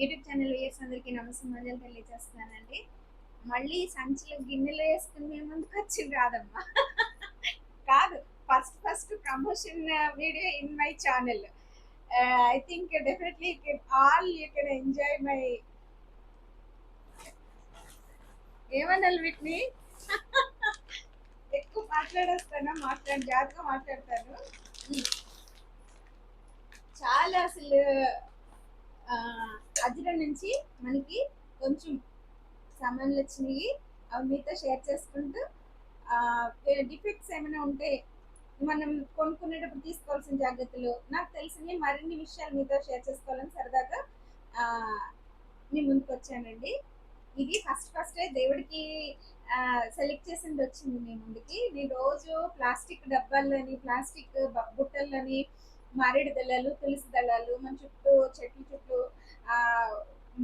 YouTube channel viewers అందరికీ నమస్కారం తెలియజేస్తున్నానండి. మళ్ళీ సంచిలో గిన్నెలు వేసుకుని మేము ముందుకు వచ్చింది రాదమ్మా కాదు first first promotion video in my channel. I think definitely all you can enjoy my ఏమన్నాను వీటిని? ఎక్కువ మాట్లాడేస్తాను? మాట్లాడి జాగ్రత్తగా మాట్లాడతాను. చాలా అసలు నుంచి మనకి కొంచెం సామాన్లు వచ్చినాయి. అవి మీతో షేర్ చేసుకుంటూ డిఫెక్ట్స్ ఏమైనా ఉంటే మనం కొనుక్కునేటప్పుడు తీసుకోవాల్సిన జాగ్రత్తలు నాకు తెలిసిన మరిన్ని విషయాలు మీతో షేర్ చేసుకోవాలని సరదాగా నేను మీ ముందుకు వచ్చానండి. ఇది ఫస్ట్ ఫస్టే దేవుడికి సెలెక్ట్ చేసింది వచ్చింది మీ ముందుకి. నేను రోజు ప్లాస్టిక్ డబ్బాలని ప్లాస్టిక్ బుట్టలని మారేడు దళాలు తులసి దళాలు మన చుట్టూ చెట్ల చుట్టూ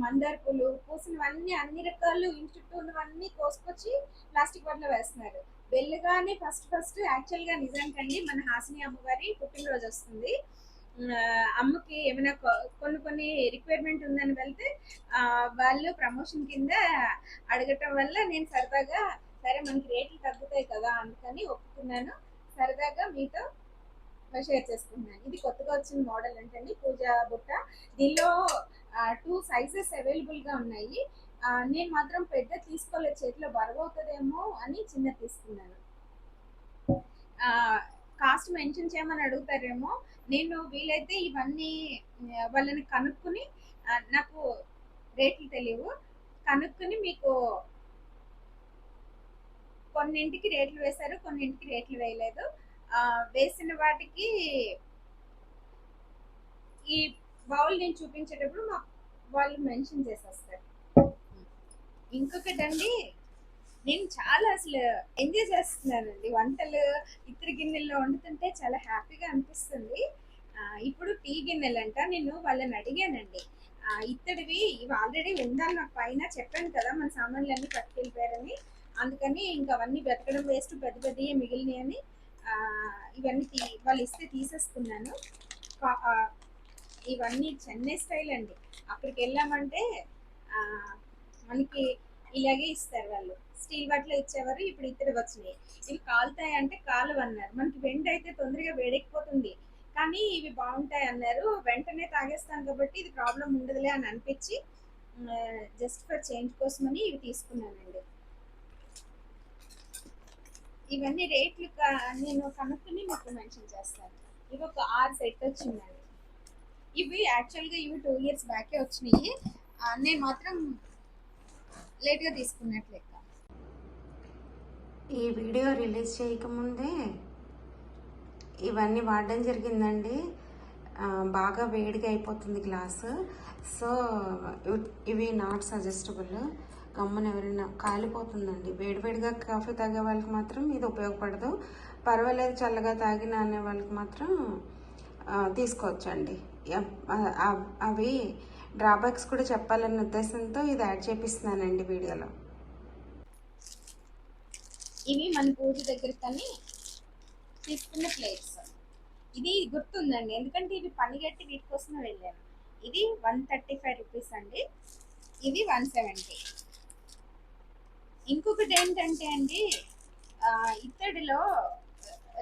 మందార పూలు పూసినవన్నీ అన్ని రకాలు ఇంటి చుట్టూ ఉన్నవన్నీ కోసుకొచ్చి ప్లాస్టిక్ వాటిలో వేస్తున్నారు. వెళ్ళగానే ఫస్ట్ ఫస్ట్ యాక్చువల్గా నిజానికండి మన హాసిని అమ్మగారి పుట్టినరోజు వస్తుంది. అమ్మకి ఏమైనా కొన్ని కొన్ని రిక్వైర్మెంట్ ఉందని వెళ్తే వాళ్ళు ప్రమోషన్ కింద అడగటం వల్ల నేను సరదాగా సరే మనకి రేట్లు తగ్గుతాయి కదా అందుకని ఒప్పుకున్నాను. సరదాగా మీతో షేర్ చేసుకున్నాను. ఇది కొత్తగా వచ్చిన మోడల్ అంటండి పూజా బుట్ట. దీనిలో టూ సైజెస్ అవైలబుల్గా ఉన్నాయి. నేను మాత్రం పెద్ద తీసుకోలేదు చేతిలో బరువు అవుతుందేమో అని చిన్న తీసుకున్నాను. కాస్ట్ మెన్షన్ చేయమని అడుగుతారేమో. నేను వీలైతే ఇవన్నీ వాళ్ళని కనుక్కుని నాకు రేట్లు తెలియవు. కనుక్కుని మీకు కొన్నింటికి రేట్లు వేశారు కొన్నింటికి రేట్లు వేయలేదు. వేసిన వాటికి ఈ బౌల్ నేను చూపించేటప్పుడు మా వాళ్ళు మెన్షన్ చేసేస్తారు. ఇంకొకటి అండి నేను చాలా అసలు ఎంజాయ్ చేస్తున్నానండి. వంటలు ఇతర గిన్నెల్లో వండుతుంటే చాలా హ్యాపీగా అనిపిస్తుంది. ఇప్పుడు టీ గిన్నెలు అంట నేను వాళ్ళని అడిగానండి. ఇత్తడివి ఇవి ఆల్రెడీ ఉందని నాకు పైన చెప్పాను కదా మన సామాన్లు అన్నీ పట్టుకెళ్ళిపోయారని. అందుకని ఇంకా అవన్నీ వెతకడం వేస్ట్ పెద్ద పెద్దవి మిగిలినాయి అని ఇవన్నీ తీ వాళ్ళు ఇస్తే తీసేసుకున్నాను ఇవన్నీ చెన్నై స్టైల్ అండి. అక్కడికి వెళ్ళామంటే మనకి ఇలాగే ఇస్తారు వాళ్ళు. స్టీల్ బట్టలు ఇచ్చేవారు ఇప్పుడు ఇతర వచ్చినాయి. ఇవి కాలుతాయి అంటే కాలు అన్నారు. మనకి వెండి అయితే తొందరగా వేడెక్కిపోతుంది. కానీ ఇవి బాగుంటాయి అన్నారు. వెంటనే తాగేస్తాను కాబట్టి ఇది ప్రాబ్లం ఉండదులే అని అనిపించి జస్ట్ ఫర్ చేంజ్ కోసమని ఇవి తీసుకున్నానండి. ఇవన్నీ రేట్లు నేను కనుక్కుని మీకు మెన్షన్ చేస్తాను. ఇవి ఒక ఆరు సెట్ వచ్చిందండి. ఇవి యాక్చువల్గా ఇవి టూ ఇయర్స్ బ్యాకే వచ్చినాయి. నేను మాత్రం లేట్గా తీసుకున్నట్లు. ఈ వీడియో రిలీజ్ చేయకముందే ఇవన్నీ వాడడం జరిగిందండి. బాగా వేడిగా అయిపోతుంది గ్లాసు సో ఇవి నాట్ సజెస్టబుల్ గమ్మున ఎవరైనా కాలిపోతుందండి. వేడివేడిగా కాఫీ తాగే వాళ్ళకి మాత్రం ఇది ఉపయోగపడదు. పర్వాలేదు చల్లగా తాగిన అనే వాళ్ళకి మాత్రం తీసుకోవచ్చండి. అవి డ్రాబ్యాక్స్ కూడా చెప్పాలన్న ఉద్దేశంతో ఇది యాడ్ చేపిస్తున్నానండి వీడియోలో. ఇవి మన పూజ దగ్గర కానీ తీసుకున్న ప్లేట్స్ ఇది గుర్తుందండి. ఎందుకంటే ఇవి పనిగట్టి వీటి కోసం వెళ్ళాను. ఇది వన్ థర్టీ ఫైవ్ రూపీస్ అండి. ఇది వన్ సెవెంటీ. ఇంకొకటి ఏంటంటే అండి ఇత్తడిలో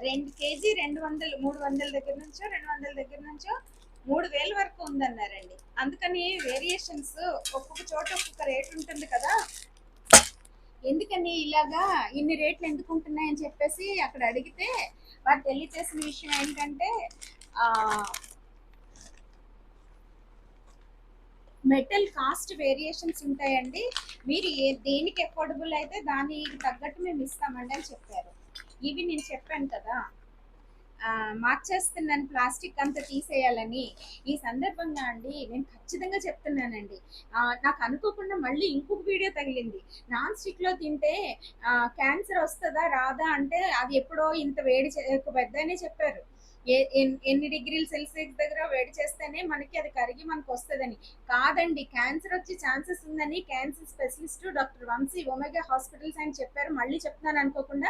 రెండు కేజీ రెండు వందలు మూడు వందల దగ్గర నుంచో రెండు వందల దగ్గర నుంచో మూడు వేల వరకు ఉందన్నారండి. అందుకని వేరియేషన్స్ ఒక్కొక్క చోట ఒక్కొక్క రేట్ ఉంటుంది కదా. ఎందుకని ఇలాగా ఇన్ని రేట్లు ఎందుకు ఉంటున్నాయని చెప్పేసి అక్కడ అడిగితే వారు తెలియచేసిన విషయం ఏంటంటే మెటల్ కాస్ట్ వేరియేషన్స్ ఉంటాయండి. మీరు ఏ దేనికి అఫోర్డబుల్ అయితే దానికి తగ్గట్టు మేము ఇస్తామండి అని చెప్పారు. ఇవి నేను చెప్పాను కదా. మార్చేస్తున్నాను ప్లాస్టిక్ అంతా తీసేయాలని. ఈ సందర్భంగా అండి నేను ఖచ్చితంగా చెప్తున్నానండి. నాకు అనుకోకుండా మళ్ళీ ఇంకొక వీడియో తగిలింది. నాన్ స్టిక్లో తింటే క్యాన్సర్ వస్తుందా రాదా అంటే అది ఎప్పుడో ఇంత వేడి చే- పెద్దనే చెప్పారు. ఎన్ని డిగ్రీలు సెల్సియస్ దగ్గర వేడి చేస్తేనే మనకి అది కరిగి మనకు వస్తుందని. కాదండి క్యాన్సర్ వచ్చే ఛాన్సెస్ ఉందని cancer specialist doctor Vamsi Omega hospitals ఆయన చెప్పారు. మళ్ళీ చెప్తున్నాను అనుకోకుండా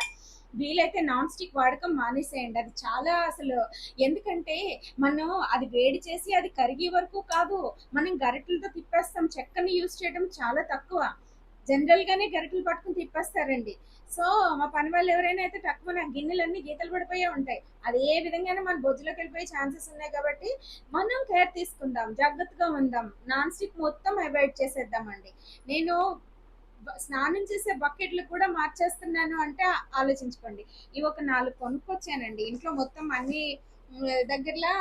వీలైతే నాన్ స్టిక్ వాడకం మానేసేయండి. అది చాలా అసలు ఎందుకంటే మనం అది వేడి చేసి అది కరిగే వరకు కాదు మనం గరిటలతో తిప్పేస్తాం. చెక్కని యూజ్ చేయడం చాలా తక్కువ. జనరల్గానే గరిటలు పట్టుకుని తిప్పేస్తారండి. సో మా పని వాళ్ళు ఎవరైనా అయితే తక్కువ నా గిన్నెలన్నీ గీతలు పడిపోయే ఉంటాయి. అది ఏ విధంగానే మన బొజ్జులోకి వెళ్ళిపోయే ఛాన్సెస్ ఉన్నాయి కాబట్టి మనం కేర్ తీసుకుందాం జాగ్రత్తగా ఉందాం. నాన్ స్టిక్ మొత్తం అవాయిడ్ చేసేద్దామండి. నేను స్నానం చేసే బకెట్లు కూడా మార్చేస్తున్నాను అంటే ఆలోచించుకోండి. ఇవి ఒక నాలుగు కొనుక్కొచ్చానండి. ఇంట్లో మొత్తం అన్ని దగ్గరలో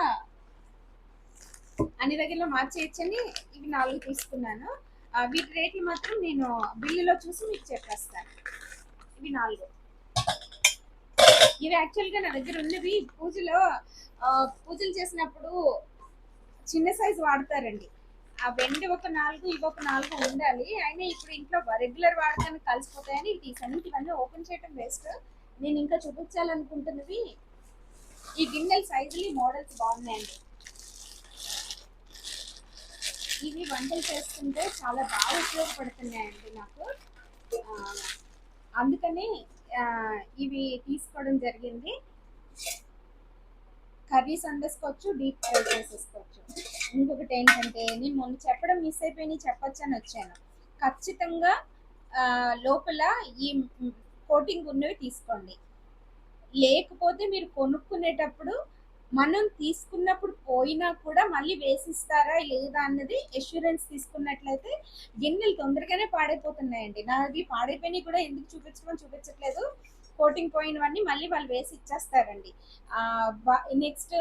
అన్ని దగ్గరలో మార్చేయచ్చని ఇవి నాలుగు తీసుకున్నాను. వీటి రేట్లు మాత్రం నేను బిల్లులో చూసి మీకు చెప్పేస్తాను. ఇవి నాలుగు. ఇవి యాక్చువల్గా నా దగ్గర ఉన్నవి పూజలో పూజలు చేసినప్పుడు చిన్న సైజు వాడతారండి. ఆ వెండి ఒక నాలుగు ఇవి ఒక నాలుగు ఉండాలి. అయినా ఇప్పుడు ఇంట్లో రెగ్యులర్ వాడటానికి కలిసిపోతాయని తీసాను ఇవన్నీ ఓపెన్ చేయడం వేస్ట్ నేను ఇంకా చూపించాలనుకుంటున్నవి ఈ గిన్నెల సైజులు మోడల్స్ బాగున్నాయండి. ఇవి వంటలు చేస్తుంటే చాలా బాగా ఉపయోగపడుతున్నాయండి నాకు. అందుకనే అందుకని ఇవి తీసుకోవడం జరిగింది. కర్రీస్ వండేసుకోవచ్చు డీప్ ఫ్రై చేసేసుకోవచ్చు. ఏంటంటే నేను మొన్న చెప్పడం మిస్ అయిపోయి చెప్పొచ్చని వచ్చాను. ఖచ్చితంగా లోపల ఈ కోటింగ్ ఉన్నవి తీసుకోండి. లేకపోతే మీరు కొనుక్కునేటప్పుడు మనం తీసుకున్నప్పుడు పోయినా కూడా మళ్ళీ వేసిస్తారా లేదా అన్నది ఎష్యూరెన్స్ తీసుకున్నట్లయితే గిన్నెలు తొందరగానే పాడైపోతున్నాయండి. నాది పాడైపోయినవి కూడా ఎందుకు చూపించమని చూపించట్లేదు. కోటింగ్ పోయినవన్నీ మళ్ళీ వాళ్ళు వేసి ఇచ్చేస్తారండి. నెక్స్ట్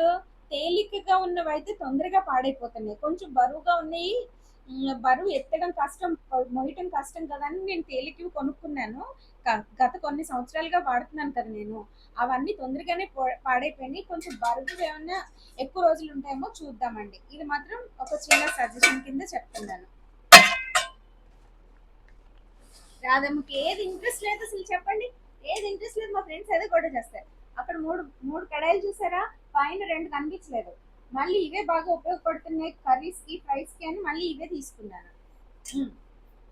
తేలికగా ఉన్నవి అయితే తొందరగా పాడైపోతున్నాయి. కొంచెం బరువుగా ఉన్నాయి. బరువు ఎత్తడం కష్టం మొయ్యటం కష్టం కదా అని నేను తేలికవి కొనుక్కున్నాను. గత కొన్ని సంవత్సరాలుగా వాడుతున్నాను కదా నేను. అవన్నీ తొందరగానే పాడైపోయినాయి. కొంచెం బరువు ఏమైనా ఎక్కువ రోజులు ఉంటాయేమో చూద్దామండి. ఇది మాత్రం ఒక చిన్న సజెషన్ కింద చెప్తున్నాను. రాధమ్మకి ఏది ఇంట్రెస్ట్ లేదు అసలు చెప్పండి. ఏది ఇంట్రెస్ట్ లేదు మా ఫ్రెండ్స్ అదే కూడా చేస్తారు. అక్కడ మూడు మూడు కడాయిలు చూసారా? పైన రెండు కనిపించలేదు. మళ్ళీ ఇవే బాగా ఉపయోగపడుతున్నాయి కర్రీస్కి ఫ్రైస్కి అని మళ్ళీ ఇవే తీసుకున్నాను.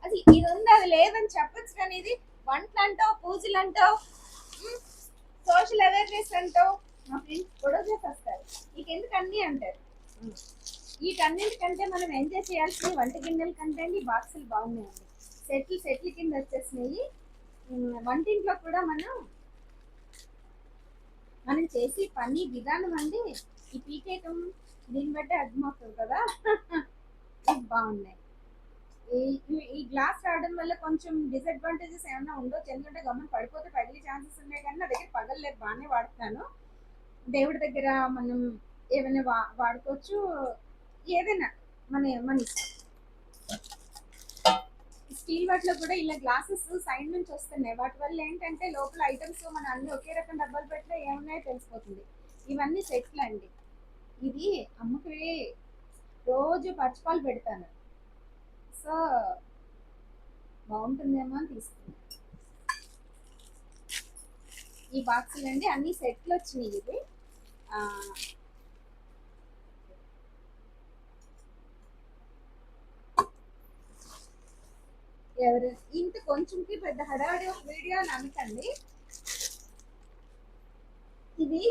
అది ఇది ఉంది అది లేదని చెప్పచ్చు కానీ ఇది వంటలు అంటావు పూజలు అంటావు సోషల్ అవేర్నెస్ అంటావు మా ఫ్రెండ్స్ గొడవ చేసేస్తారు. నీకెందుకు అన్ని అంటారు? ఉమ్. వీటన్నిటికంటే మనం ఎంజాయ్ చేయాల్సిన వంట గిన్నెల కంటే అండి బాక్సులు బాగున్నాయండి. సెట్లు సెట్ల కింద వచ్చేసినాయి. వంటింట్లో కూడా మనం మనం చేసే పని విధానం అండి ఈ పీకేయటం దీన్ని బట్టి అర్థమవుతుంది కదా? ఇవి బాగున్నాయి. ఈ- ఈ- గ్లాస్ రావడం వల్ల కొంచెం డిసడ్వాంటేజెస్ ఏమైనా ఉండొచ్చు ఎందుకంటే గమనం పడిపోతే పగిలే ఛాన్సెస్ ఉన్నాయి కానీ నా దగ్గర పగలలేదు బాగానే వాడుతాను దేవుడి దగ్గర మనం ఏమైనా వా వాడుకోవచ్చు. ఏదైనా మన మన ఇష్టం. స్టీల్ వాటిలో కూడా ఇలా గ్లాసెస్ సైడ్ నుంచి వస్తున్నాయి. వాటి వల్ల ఏంటంటే లోపల ఐటమ్స్ మన అన్ని ఒకే రకం డబ్బాలు పెట్టినా ఏమున్నాయో తెలిసిపోతుంది. ఇవన్నీ సెట్లు అండి. ఇది అమ్మకి రోజు పచ్చిపాలు పెడతాను. సో బాగుంటుందేమో అని తీసుకున్నాను. ఈ బాక్సులు అండి అన్ని సెట్లు వచ్చినాయి ఇవి. ఎవరు ఇంత కొంచెంకి పెద్ద హడావిడి ఒక వీడియో అని అనకండి. ఇది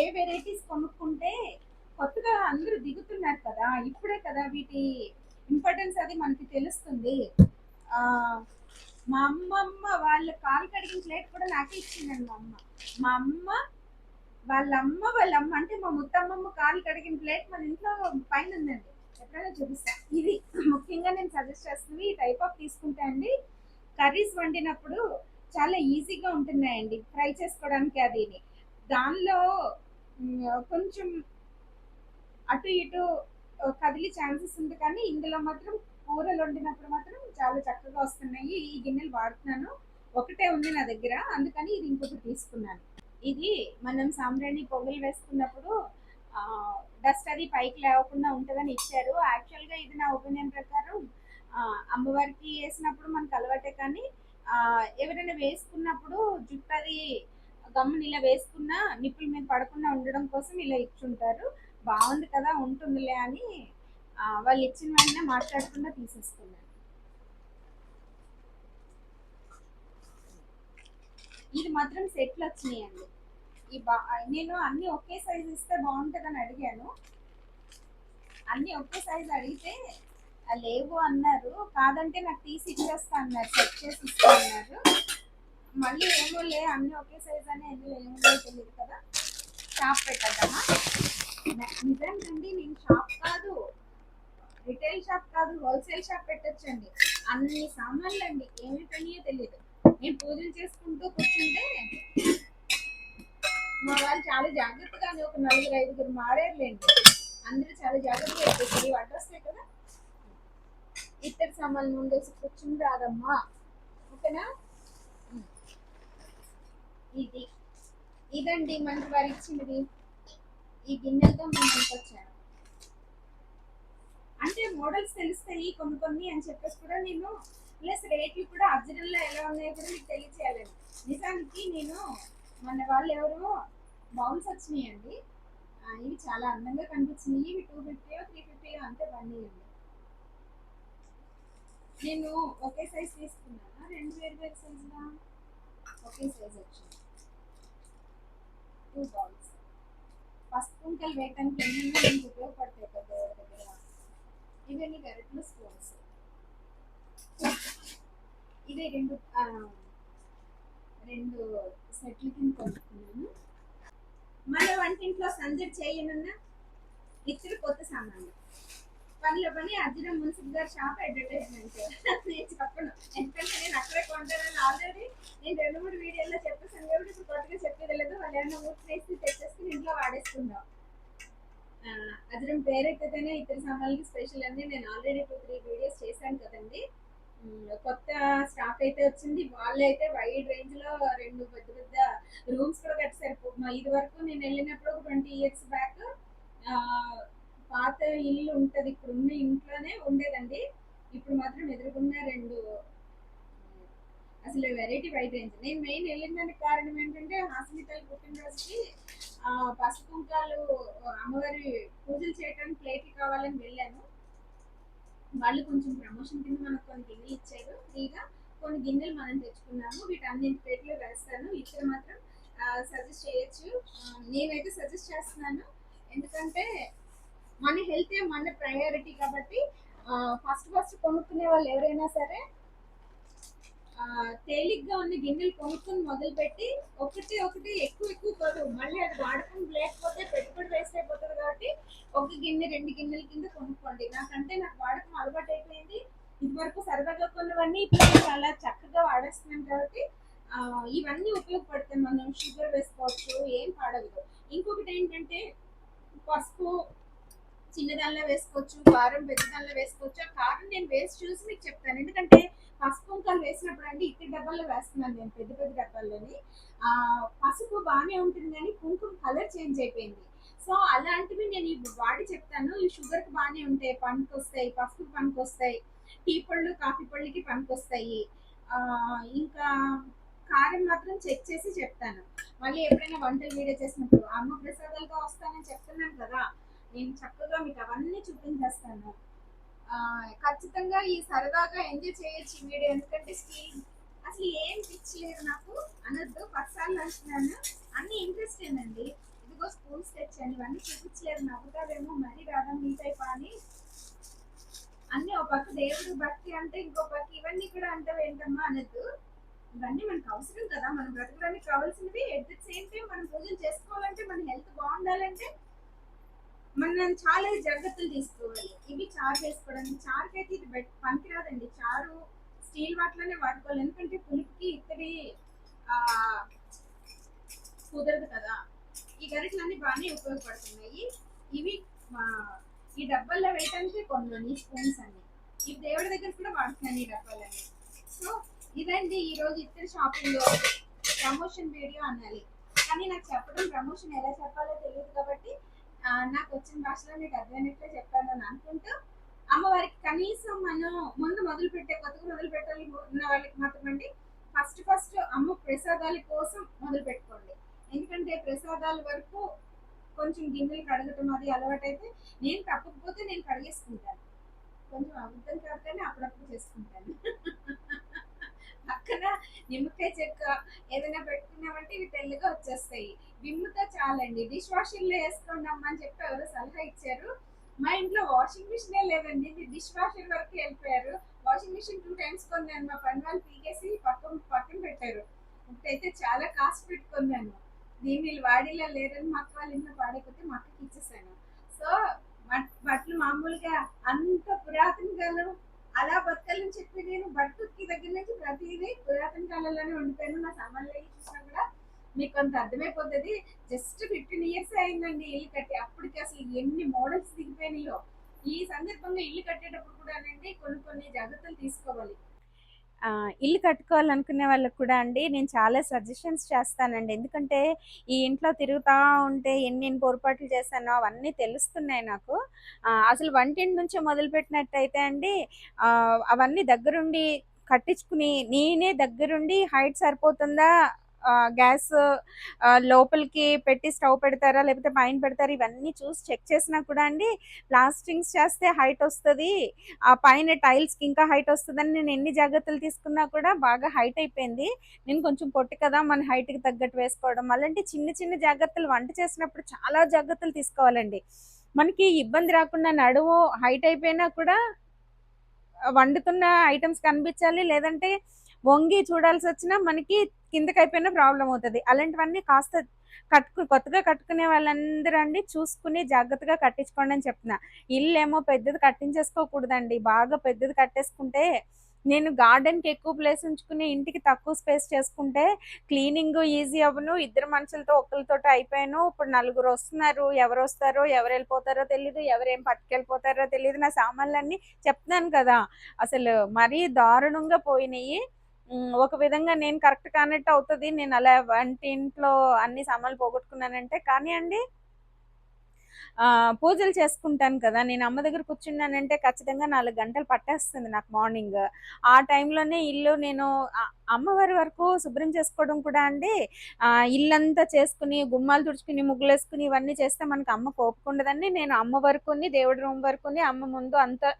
ఏ వెరైటీస్ కొనుక్కుంటే కొత్తగా అందరూ దిగుతున్నారు కదా ఇప్పుడే కదా వీటి ఇంపార్టెన్స్ అది మనకి తెలుస్తుంది. మా అమ్మమ్మ వాళ్ళ కాలు కడిగిన ప్లేట్ కూడా నాకే ఇచ్చిందండి మా అమ్మ. మా అమ్మ వాళ్ళ అమ్మ వాళ్ళ అమ్మ అంటే మా ముత్తమ్మమ్మ కాలు కడిగిన ప్లేట్ మన ఇంట్లో పైన ఉందండి. ఎప్పుడైనా చూపిస్తా. ఇది ముఖ్యంగా నేను సజెస్ట్ చేస్తుంది ఈ టైప్ ఆఫ్ తీసుకుంటే అండి కర్రీస్ వండినప్పుడు చాలా ఈజీగా ఉంటున్నాయండి ఫ్రై చేసుకోవడానికి అది ఇది. దానిలో కొంచెం అటు ఇటు కదిలి కదిలే ఛాన్సెస్ ఉంది కానీ ఇందులో మాత్రం కూరలు వండినప్పుడు మాత్రం చాలా చక్కగా వస్తున్నాయి. ఈ గిన్నెలు వాడుతున్నాను. ఒకటే ఉంది నా దగ్గర అందుకని ఇది ఇంకొకటి తీసుకున్నాను. ఇది మనం సాంబ్రాణి పొగలు వేసుకున్నప్పుడు డస్ట్ అది పైకి లేవకుండా ఉంటుందని ఇచ్చారు. యాక్చువల్గా ఇది నా ఒపీనియన్ ప్రకారం అమ్మవారికి వేసినప్పుడు మనకు అలవాటే కానీ ఎవరైనా వేసుకున్నప్పుడు జుట్టు అది గమ్మున ఇలా వేసుకున్నా నిప్పుల మీద పడకుండా ఉండడం కోసం ఇలా ఇచ్చుంటారు. బాగుంది కదా ఉంటుందిలే అని వాళ్ళు ఇచ్చిన వెంటనే మాట్లాడకుండా తీసేసుకున్నాను ఇది మాత్రం సెట్లు వచ్చినాయండి. ఈ బా నేను అన్ని ఒకే సైజ్ ఇస్తే బాగుంటుందని అడిగాను. అన్ని ఒకే సైజ్ అడిగితే లేవు అన్నారు. కాదంటే నాకు తీసి ఇచ్చేస్తా అన్నారు సెట్ చేసి ఇస్తా అన్నారు. మళ్ళీ ఏమో లే అన్ని ఒకే సైజ్ అని ఎందులో ఏమో తెలియదు కదా. షాప్ పెట్టద్దామా? నిజండి నేను షాప్ కాదు రిటైల్ షాప్ కాదు హోల్సేల్ షాప్ పెట్టొచ్చండి. అన్ని సామాన్లు అండి ఏమి పనియో తెలియదు. నేను పూజలు చేసుకుంటూ కూర్చుంటే మా వాళ్ళు చాలా జాగ్రత్తగానే ఒక నలుగురు ఐదుగురు మారేర్లేండి. అందరూ చాలా జాగ్రత్తగా అయిపోతుంది అడ్రస్ వస్తాయి కదా? ఇద్దరు సామాన్లు ముందేసి కూర్చుని రాదమ్మా. ఓకేనా? ఇది. ఇదండి మనకి వారు ఇచ్చినది ఈ గిన్నెలతో మేము వచ్చాను అంటే మోడల్స్ తెలుస్తాయి కొన్ని కొన్ని అని చెప్పేసి కూడా నేను ప్లస్ రేట్లు కూడా ఒరిజినల్ ఎలా ఉన్నాయో కూడా మీకు తెలియచేయాలండి నిజానికి నేను మన వాళ్ళు ఎవరో బౌల్స్ వచ్చినాయండి. అండి ఇవి చాలా అందంగా కనిపించినాయి ఇవి టూ ఫిఫ్టీ త్రీ ఫిఫ్టీ అంతే బండియండి నేను ఒకే సైజ్ తీసుకున్నాను? రెండు వేరు వేరు సైజులా ఒకే సైజ్ వచ్చింది. టూ బౌల్స్ పసుపు కుంకలు వేయటానికి ఎన్నెన్నో మనకు ఉపయోగపడతాయి కదా దేవుడి దగ్గర. ఇవన్నీ గరిటలు స్పూన్స్ ఇదే రెండు రెండు సెట్ల కింద కొనుక్కున్నాను మళ్ళీ వంటింట్లో సందడి చేయనున్న ఇచ్చిన కొత్త సామాన్లు. పనిలో పని అర్జున మున్సిపల్ గారి షాప్ అడ్వర్టైజ్మెంట్. నేను చెప్పను. ఎందుకంటే నేను అక్కడే కొంటానని ఆల్రెడీ నేను రెండు మూడు వీడియోలో చెప్పేసాను కాబట్టి ఇప్పుడు కొత్తగా చెప్పేది లేదు. వాళ్ళు ఏమైనా ఊరికి వేసి ఇంట్లో వాడేసుకుందాం. ఆ, అర్జునం ఇతర సామాన్లకి స్పెషల్ అని నేను ఆల్రెడీ టూ త్రీ వీడియోస్ చేశాను కదండి. కొత్త స్టాక్ అయితే వచ్చింది. వాళ్ళు అయితే వైడ్ రేంజ్లో రెండు పెద్ద పెద్ద రూమ్స్ కూడా కట్టారు మా ఇది వరకు నేను వెళ్ళినప్పుడు ఒక ట్వంటీ ఇయర్స్ బ్యాక్ పాత ఇల్లు ఉంటది. ఇప్పుడు ఉన్న ఇంట్లోనే ఉండేదండి. ఇప్పుడు మాత్రం ఎదుర్కొన్న రెండు అసలు వెరైటీ వైడ్ రేంజ్ నేను మెయిన్ వెళ్ళిందానికి కారణం ఏంటంటే హాస్పిటల్ పుట్టినరోజుకి ఆ, పసుపు కుంకాలు అమ్మవారి పూజలు చేయడానికి ప్లేట్లు కావాలని వెళ్ళాను. వాళ్ళు కొంచెం ప్రమోషన్ కింద మనకు కొన్ని గిన్నెలు ఇచ్చారు. ఫ్రీగా కొన్ని గిన్నెలు మనం తెచ్చుకున్నాము. వీటన్నింటి ప్లేట్లు వేస్తాను ఇక్కడ మాత్రం సజెస్ట్ చేయొచ్చు. నేనైతే సజెస్ట్ చేస్తున్నాను. ఎందుకంటే మన హెల్త్ మన ప్రయారిటీ కాబట్టి ఫస్ట్ ఫస్ట్ కొనుక్కునే వాళ్ళు ఎవరైనా సరే తేలిగ్గా ఉన్న గిన్నెలు కొనుక్కొని మొదలుపెట్టి ఒకటి ఒకటి ఎక్కువ ఎక్కువ కాదు మళ్ళీ అది వాడకం లేకపోతే పెట్టుబడి వేస్ట్ అయిపోతుంది కాబట్టి ఒక గిన్నె రెండు గిన్నెల కింద కొనుక్కోండి. నాకంటే నాకు వాడకం అలవాటు అయిపోయింది. ఇదివరకు సరదాగా కొన్నవన్నీ ఇప్పుడు చాలా చక్కగా వాడేస్తున్నాను కాబట్టి ఇవన్నీ ఉపయోగపడతాయి. మనం షుగర్ వేసుకోవచ్చు ఏం పాడదు ఇంకొకటి ఏంటంటే పసుపు చిన్నదానిలో వేసుకోవచ్చు కారం పెద్దదానిలో వేసుకోవచ్చు. ఆ కారం నేను వేసి చూసి మీకు చెప్తాను. ఎందుకంటే పసుపు కుంకాలు వేసినప్పుడు అంటే ఇట్టి డబ్బాల్లో వేస్తున్నాను నేను పెద్ద పెద్ద డబ్బాల్లోని. ఆ పసుపు బాగానే ఉంటుంది కానీ కుంకుమ కలర్ చేంజ్ అయిపోయింది. సో అలాంటివి నేను వాడి చెప్తాను. ఈ షుగర్కి బాగానే ఉంటాయి పనికి వస్తాయి పసుపు పనికి వస్తాయి టీ పళ్ళు కాఫీ పళ్ళకి పనికి వస్తాయి. ఆ, ఇంకా కారం మాత్రం చెక్ చేసి చెప్తాను. మళ్ళీ ఎప్పుడైనా వంటలు వీడియో చేసినప్పుడు అమ్మ ప్రసాదాలుగా వస్తానని చెప్తున్నాను కదా నేను చక్కగా మీకు అవన్నీ చూపించేస్తాను. ఖచ్చితంగా ఈ సరదాగా ఎంజాయ్ చేయొచ్చు వీడియో. ఎందుకంటే స్టీల్ అసలు ఏం పిచ్ లేదు నాకు. అనొద్దు పసాలు అంటున్నాను అన్ని ఇంట్రెస్ట్ ఏనండి ఇదిగో స్పూన్స్ తెచ్చాను ఇవన్నీ చూపించలేదు నవ్వుతావేమో మరీ రాదా మీట్ అయిపోయి అన్ని ఒక పక్క దేవుడు భక్తి అంటే ఇంకో పక్క ఇవన్నీ కూడా అంటావు ఏంటమ్మా అనొద్దు. ఇవన్నీ మనకు అవసరం కదా. మనం బ్రతకడానికి కావాల్సినవి. ఎట్ ద సేమ్ టైం మనం పూజలు చేసుకోవాలంటే మన హెల్త్ బాగుండాలంటే మనం చాలా జాగ్రత్తలు తీసుకోవాలి. ఇవి చారు వేసుకోవడానికి చారుకి అయితే ఇది బెట్ పనికిరాదండి. చారు స్టీల్ వాటిలోనే వాడుకోవాలి. ఎందుకంటే పులుపుకి ఇత్తడి కుదరదు కదా. ఈ గరిటలన్నీ బాగానే ఉపయోగపడుతున్నాయి. ఇవి ఈ డబ్బాల్లో వేయటానికి కొన్నాను ఈ స్పూన్స్ అన్ని. ఇవి దేవుడి దగ్గర కూడా వాడుతున్నాను ఈ డబ్బాలన్నీ. సో ఇదండి ఈరోజు ఇద్దరు షాపింగ్లో ప్రమోషన్ వీడియో అనాలి. కానీ నాకు చెప్పడం ప్రమోషన్ ఎలా చెప్పాలో తెలియదు కాబట్టి నాకు వచ్చిన భాషలో మీకు అర్థమైనట్లే చెప్పాను అని అనుకుంటూ అమ్మవారికి కనీసం మనం ముందు మొదలు పెట్టే కొత్తగా మొదలు పెట్టాలి ఉన్న వాళ్ళకి మాత్రమండి ఫస్ట్ ఫస్ట్ అమ్మ ప్రసాదాల కోసం మొదలు పెట్టుకోండి. ఎందుకంటే ప్రసాదాల వరకు కొంచెం గిన్నెలు కడగటం అది అలవాటైతే నేను తప్పకపోతే నేను కడిగేసుకుంటాను. కొంచెం అబద్ధం కాదు కానీ అప్పుడప్పుడు చేసుకుంటాను. పక్కన నిమ్మకాయ చెక్క ఏదైనా పెట్టుకున్నామంటే ఇవి తెల్లగా వచ్చేస్తాయి. విమ్ముతో చాలండి. డిష్ వాషింగ్లో వేసుకోండి అని చెప్పి ఎవరో సలహా ఇచ్చారు. మా ఇంట్లో వాషింగ్ మిషనే లేదండి. ఇది డిష్ వాషర్ వరకు వెళ్ళిపోయారు. వాషింగ్ మిషన్ టూ టైమ్స్ కొన్నాను. మా పని వాళ్ళు పీకేసి పక్కన పక్కన పెట్టారు. అయితే చాలా కాస్ట్ పెట్టుకున్నాను. దీని వీళ్ళు వాడేలా లేరని మా అక్క వాళ్ళ ఇంట్లో వాడకపోతే మా అక్కకి ఇచ్చేసాను. సో బట్టలు మామూలుగా అంత పురాతన కాలం అలా బతకాలని చెప్పి నేను బట్టుకి దగ్గర నుంచి ప్రతిదీ పురాతన కాలంలోనే ఉండిపోయాను నా సామాన్లు చూసినా కూడా మీకు కొంత అర్థమైపోతుంది. జస్ట్ ఫిఫ్టీన్ ఇయర్స్ అయిందండి ఇల్లు కట్టి. అప్పటికి అసలు ఎన్ని మోడల్స్ దిగిపోయినాయో. ఈ సందర్భంగా ఇల్లు కట్టేటప్పుడు కూడా అండి కొన్ని కొన్ని జాగ్రత్తలు తీసుకోవాలి. ఇల్లు కట్టుకోవాలనుకునే వాళ్ళకి కూడా అండి నేను చాలా సజెషన్స్ చేస్తానండి. ఎందుకంటే ఈ ఇంట్లో తిరుగుతూ ఉంటే ఎన్ని ఎన్ని పొరపాట్లు చేశానో అవన్నీ తెలుస్తున్నాయి నాకు. అసలు వంటింటి నుంచి మొదలుపెట్టినట్టయితే అండి అవన్నీ దగ్గరుండి కట్టించుకుని నేనే దగ్గరుండి హైట్ సరిపోతుందా? గ్యాస్ లోపలికి పెట్టి స్టవ్ పెడతారా లేకపోతే పైన పెడతారా ఇవన్నీ చూసి చెక్ చేసినా కూడా అండి ప్లాస్టింగ్స్ చేస్తే హైట్ వస్తుంది ఆ పైన టైల్స్కి ఇంకా హైట్ వస్తుందని నేను ఎన్ని జాగ్రత్తలు తీసుకున్నా కూడా బాగా హైట్ అయిపోయింది. నేను కొంచెం పొట్టి కదా మన హైట్కి తగ్గట్టు వేసుకోవడం అలాంటి చిన్న చిన్న జాగ్రత్తలు వంట చేసినప్పుడు చాలా జాగ్రత్తలు తీసుకోవాలండి. మనకి ఇబ్బంది రాకుండా నడువు హైట్ అయిపోయినా కూడా వండుతున్న ఐటమ్స్ కనిపించాలి లేదంటే వంగి చూడాల్సి వచ్చినా మనకి కిందకి అయిపోయినా ప్రాబ్లం అవుతుంది. అలాంటివన్నీ కాస్త కట్టుకు కొత్తగా కట్టుకునే వాళ్ళందరూ అండి చూసుకుని జాగ్రత్తగా కట్టించుకోండి అని చెప్తున్నా. ఇల్లు ఏమో పెద్దది కట్టించేసుకోకూడదండి. బాగా పెద్దది కట్టేసుకుంటే నేను గార్డెన్కి ఎక్కువ ప్లేస్ ఉంచుకుని ఇంటికి తక్కువ స్పేస్ చేసుకుంటే క్లీనింగ్ ఈజీ అవ్వను. ఇద్దరు మనుషులతో ఒకరితో అయిపోయాను. ఇప్పుడు నలుగురు వస్తున్నారు. ఎవరు వస్తారో ఎవరు వెళ్ళిపోతారో తెలియదు ఎవరేం పట్టుకెళ్ళిపోతారో తెలియదు నా సామాన్లన్నీ చెప్తున్నాను కదా. అసలు మరీ దారుణంగా పోయినాయి. ఒక విధంగా నేను కరెక్ట్ కానట్టు అవుతుంది నేను అలా వంటింట్లో అన్ని సామాన్లు పోగొట్టుకున్నానంటే కానీ అండి పూజలు చేసుకుంటాను కదా నేను అమ్మ దగ్గర కూర్చున్నానంటే ఖచ్చితంగా నాలుగు గంటలు పట్టేస్తుంది నాకు మార్నింగ్. ఆ టైంలోనే ఇల్లు నేను అమ్మవారి వరకు శుభ్రం చేసుకోవడం కూడా అండి ఇల్లంతా చేసుకుని గుమ్మాలు తుడుచుకుని ముగ్గులు వేసుకుని ఇవన్నీ చేస్తే మనకి అమ్మ కోపకుండదని నేను అమ్మ వరకుని దేవుడి రూమ్ వరకుని అమ్మ ముందు అంతా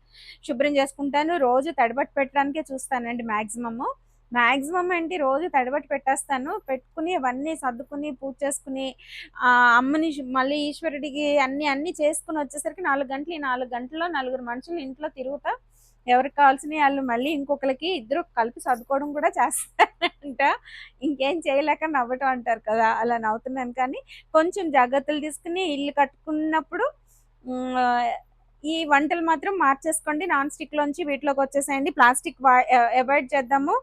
శుభ్రం చేసుకుంటాను. రోజు తడిబట్టి పెట్టడానికే చూస్తానండి మ్యాక్సిమము మ్యాక్సిమం ఏంటి రోజు తడిబట్టి పెట్టేస్తాను. పెట్టుకుని అవన్నీ సర్దుకుని పూజ చేసుకుని అమ్మని మళ్ళీ ఈశ్వరుడికి అన్ని అన్ని చేసుకుని వచ్చేసరికి నాలుగు గంటలు ఈ నాలుగు గంటల్లో నలుగురు మనుషులు ఇంట్లో తిరుగుతా. ఎవరికి కావాల్సిన వాళ్ళు మళ్ళీ ఇంకొకరికి ఇద్దరు కలిపి సర్దుకోవడం కూడా చేస్తారంట. ఇంకేం చేయలేక నవ్వటం అంటారు కదా అలా నవ్వుతున్నాను. కానీ కొంచెం జాగ్రత్తలు తీసుకుని ఇల్లు కట్టుకున్నప్పుడు ఈ వంటలు మాత్రం మార్చేసుకోండి. నాన్ స్టిక్ లోంచి వీటిలోకి వచ్చేసేయండి. ప్లాస్టిక్ అవాయిడ్ చేద్దాము.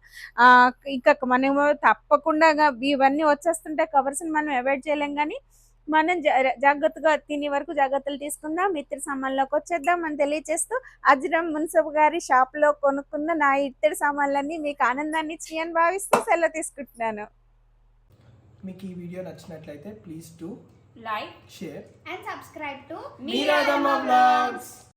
ఇంకా మనము తప్పకుండా ఇవన్నీ వచ్చేస్తుంటే కవర్స్ మనం అవాయిడ్ చేయలేం కానీ మనం జా- జాగ్రత్తగా తినే వరకు జాగ్రత్తలు తీసుకుందాం. మిత్ర సామాన్లోకి వచ్చేద్దాం అని తెలియచేస్తూ అజ్రం మున్సబ్ గారి షాప్లో కొనుక్కున్న నా ఇత్తడి సామాన్లన్నీ మీకు ఆనందాన్ని ఇచ్చి భావిస్తూ సెలవు తీసుకుంటున్నాను. మీకు ఈ వీడియో నచ్చినట్లయితే please to like, share and subscribe to Meera Vlogs.